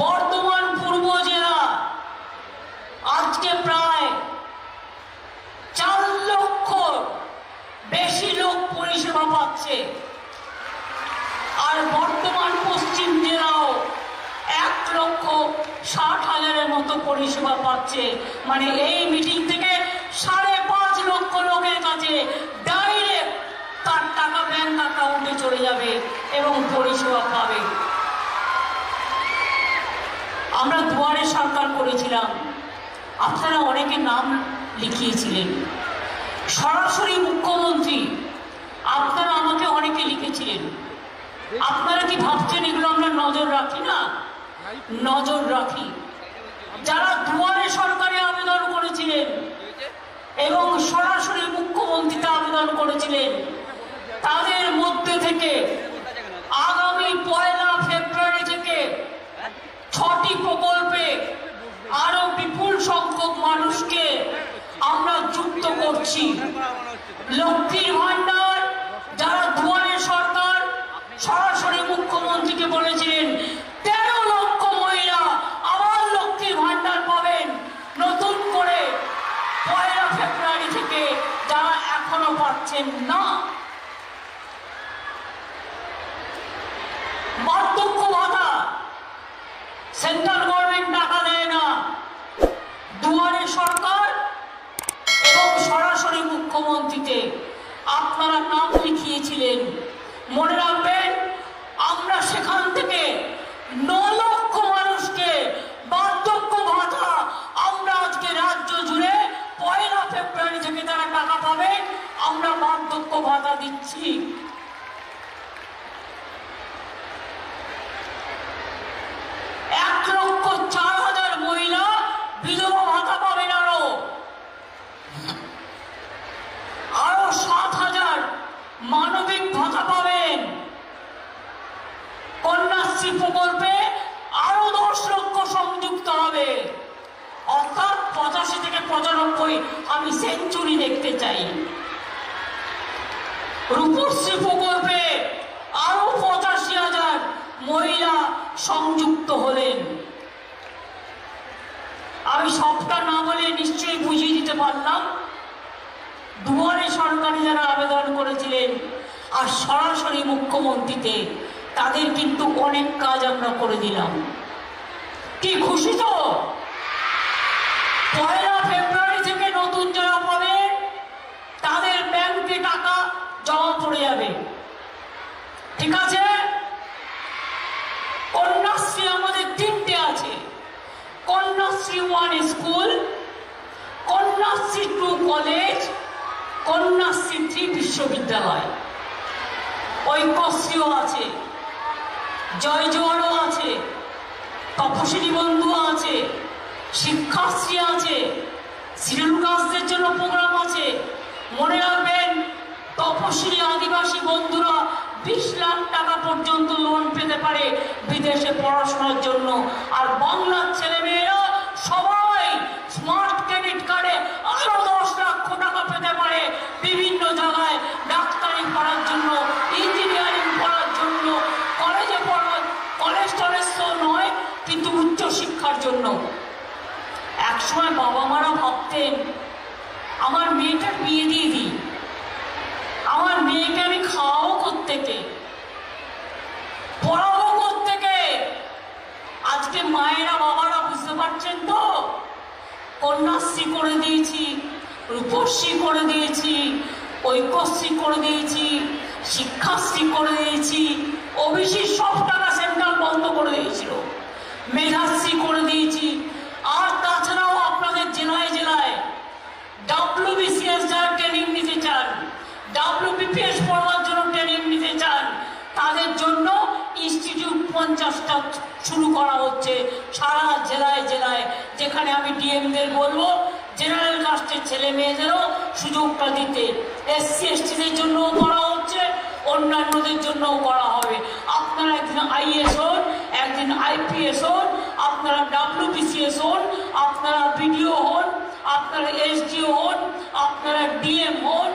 বর্ধমান পূর্ব জেলা, আজকে প্রায় চার লক্ষ বেশি লোক পরিষেবা পাচ্ছে। আর বর্তমান পশ্চিম জেলাও এক লক্ষ ষাট হাজারের মতো পরিষেবা পাচ্ছে। মানে এই মিটিং থেকে সাড়ে পাঁচ লক্ষ লোকের কাছে ডাইরেক্ট তার টাকা ব্যাংক অ্যাকাউন্টে চলে যাবে এবং পরিষেবা পাবে আমরা সরকার করেছিলাম। আপনারা অনেকে নাম লিখিয়েছিলেন। সরাসরি মুখ্যমন্ত্রী, আপনারা আমাকে অনেকে লিখেছিলেন। আপনারা কি ভাবছেন এগুলো আমরা নজর রাখি না? নজর রাখি। যারা দুয়ারে সরকারে আবেদন করেছিলেন এবং সরাসরি মুখ্যমন্ত্রীতে আবেদন করেছিলেন, তাদের মধ্যে থেকে আগামী পয়লা ফেব্রুয়ারি থেকে ছটি প্রকল্পে আরও বিপুল সংখ্যক মানুষকে আমরা যুক্ত করছি। লক্ষ্মীর ভান্ডার যারা দুয়ারে সরকার, সরাসরি মুখ্যমন্ত্রীকে বলেছিলেন, তেরো লক্ষ মহিলা আবার লক্ষ্মীর ভান্ডার পাবেন। নতুন করে পয়লা ফেব্রুয়ারি থেকে যারা এখনও পাচ্ছেন না বার্ধক্য ভাতা সেন্ট্রাল গভর্নমেন্ট টাকা দেয় না দুয়ারে সরকার এবং সরাসরি মুখ্যমন্ত্রীতে আপনারা নাম লিখিয়েছিলেন। মনে রাখবেন, আমরা সেখান থেকে ন লক্ষ মানুষকে বার্ধক্য ভাতা আমরা আজকে রাজ্য জুড়ে পয়লা ফেব্রুয়ারি থেকে তারা টাকা পাবেন আমরা বার্ধক্য ভাতা দিচ্ছি এক লক্ষ চার হাজার মহিলা বিধবা ভাতা পাবেন আরও আরও সাত হাজার মানবিক ভাতা পাবেন কন্যাশ্রী প্রকল্পে আরও দশ লক্ষ সংযুক্ত হবে অর্থাৎ পঁচাশি থেকে পঁচানব্বই আমি সেঞ্চুরি দেখতে চাই। রূপশ্রী প্রকল্পে আরও পঁচাশি হাজার মহিলা সংযুক্ত হলেন। আমি সবটা না বলে নিশ্চয়ই বুঝিয়ে দিতে পারলাম। দুয়ারে সরকারি যারা আবেদন করেছিলেন আর সরাসরি মুখ্যমন্ত্রীতে, তাদের কিন্তু অনেক কাজ আমরা করে দিলাম। কি খুশি তো? পয়লা ফেব্রুয়ারি থেকে নতুন যারা পাবে তাদের ব্যাংকে টাকা জমা পড়ে যাবে। ঠিক আছে? কন্যাশ্রী আমাদের তিনটে আছে। Kanyashree one school Kanyashree two college Kanyashree three বিশ্ববিদ্যালয়। ঐক্যশ্রীও আছে। জয় জোয়ারও আছে। তপশিলি বন্ধু আছে। শিক্ষাশ্রী আছে। শ্রীলুকাসদের জন্য প্রোগ্রাম আছে মনে রাখবেন তপশিলি আদিবাসী বন্ধুরা বিশ লাখ টাকা পর্যন্ত লোন পেতে পারে বিদেশে পড়াশোনার জন্য। আর বাংলার ছেলে মেয়েরা সবাই স্মার্ট ক্রেডিট কার্ডে আরও দশ লক্ষ টাকা পেতে পারে বিভিন্ন জায়গায় ডাক্তারি পড়ার জন্য ইঞ্জিনিয়ারিং পড়ার জন্য কলেজে পড়ার কলেজ টলেজ তো নয়, কিন্তু উচ্চ শিক্ষার জন্য। একসময় বাবা মারা ভাবতেন, আমার মেয়েটার বিয়ে দিয়ে মায়েরা বাবারা বুঝতে পারছেন তো? কন্যাশ্রী করে দিয়েছি, রূপশ্রী করে দিয়েছি, ঐক্যশ্রী করে দিয়েছি, শিক্ষাশ্রী করে দিয়েছি ওবিসি সব টাকা সেন্ট্রাল বন্ধ করে দিয়েছিল। মেধাশ্রী করে দিয়েছি আর তাছাড়াও আপনাদের জেলায় জেলায় ডাব্লিউবিসিএস যারা ট্রেনিং নিতে চান ডাব্লিউবিপিএস পড়ার জন্য ট্রেনিং নিতে চান তাদের জন্য পঞ্চাশটা শুরু করা হচ্ছে সারা জেলায় জেলায়। যেখানে আমি ডিএমদের বলব, জেনারেল কাস্টের ছেলে মেয়েদেরও সুযোগটা দিতে। এসসি, এসটিদের জন্যও করা হচ্ছে, অন্যান্যদের জন্যও করা হবে। আপনারা একদিন আইএস হন, একদিন আইপিএস হন, আপনারা ডাব্লিউবিসিএস হন, আপনারা বিডিও হন, আপনারা এসডিও হন, আপনারা ডিএম হন